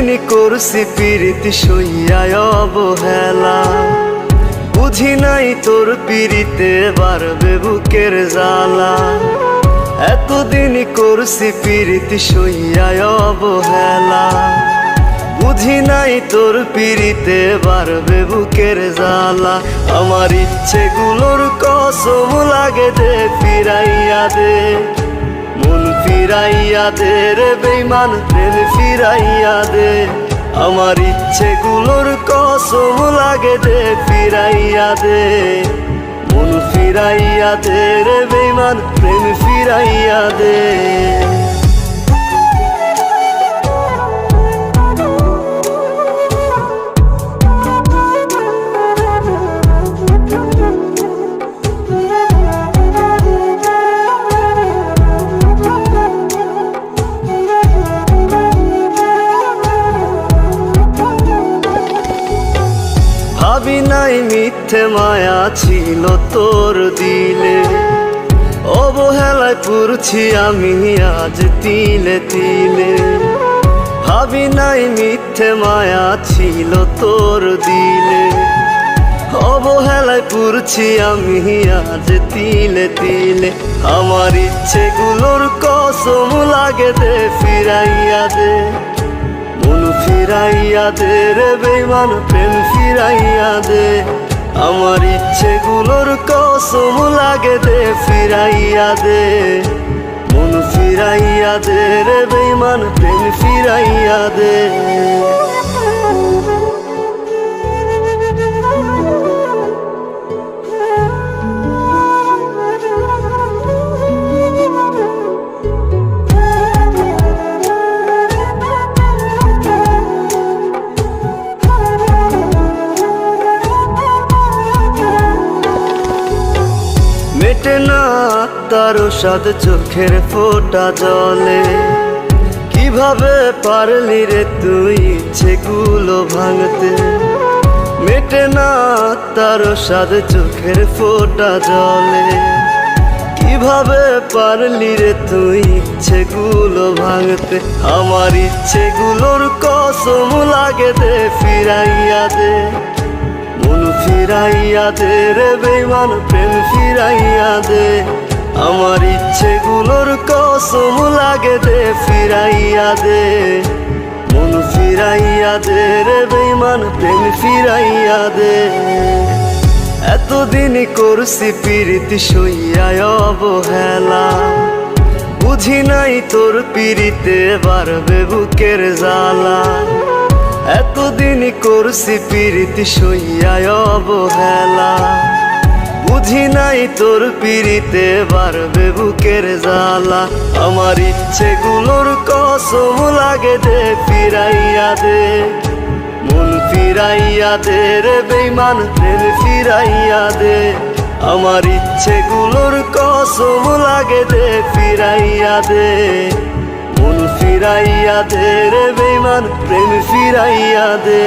এতদিন করছি পিরিতি সইয়ায় অবহেলা। বুঝি নাই তোর পিরিতে বাড়বে বুকের জ্বালা। এতদিন করছি পিরিতি সইয়ায় অবহেলা। বুঝি নাই তোর পিরিতে বাড়বে বুকের জ্বালা। আমার ইচ্ছেগুলোর কসম লাগে দে, ফিরাইয়া দে। মন ফিরাইয়া দে রে বেইমান প্রেম ফিরাইয়া দে। আমার ইচ্ছেগুলোর কসম লাগে দে, ফিরাইয়া দে। মন ফিরাইয়া দে রে বেইমান প্রেম ফিরাইয়া দে। ভাবি নাই মিথ্যে মায়া ছিল তোর দিলে। অবহেলায় পুরছি আমি আজ তিলে তিলে। ভাবি নাই মিথ্যে মায়া ছিল তোর দিলে। অবহেলায় পুরছি আমি আজ তিলে তিলে। আমার ইচ্ছেগুলোর কসম লাগে দে, ফিরাইয়া দে। ফিরাইয়া দে রে বেমান প্রেম ফিরাইয়া দে। আমার ইচ্ছেগুলোর কসম লাগে দে, ফিরাইয়া দে। মন ফিরাইয়া দে রে বেমান প্রেম ফিরাইয়া দে। তার সাদ চোখের ফোটা জলে। কীভাবে পারলি রে তুই ইচ্ছেগুলো ভাঙতে? মেটে না তার সাদ চোখের ফোটা জলে। কীভাবে পারলি রে তুই ইচ্ছেগুলো ভাঙতে? আমার ইচ্ছেগুলোর কসম লাগে দে, ফিরাইয়া দে। মন ফিরাইয়া দে রে বেমান প্রেম ফিরাইয়া দে। আমার ইচ্ছেগুলোর কসম লাগে দে, ফিরাইয়া দে। মন ফিরাইয়া দে রে বেমান প্রেম ফিরাইয়া দে। এতদিন করছি পিরিতি সইয়ায় অবহেলা। বুঝি নাই তোর পিরিতে বাড়বে বুকের জ্বালা। এতদিন করছি পিরিতি সইয়ায় অবহেলা। বুঝি নাই তোর পিরিতে বাড়বে বুকের জ্বালা। আমার ইচ্ছেগুলোর কসম লাগে দে, ফিরাইয়া দে। মন ফিরাইয়া দে রে বেইমান প্রেম ফিরাইয়া দে। আমার ইচ্ছেগুলোর কসম লাগে দে, ফিরাইয়া দে। মন ফিরাইয়া দে রে বেমান প্রেম ফিরাইয়া দে।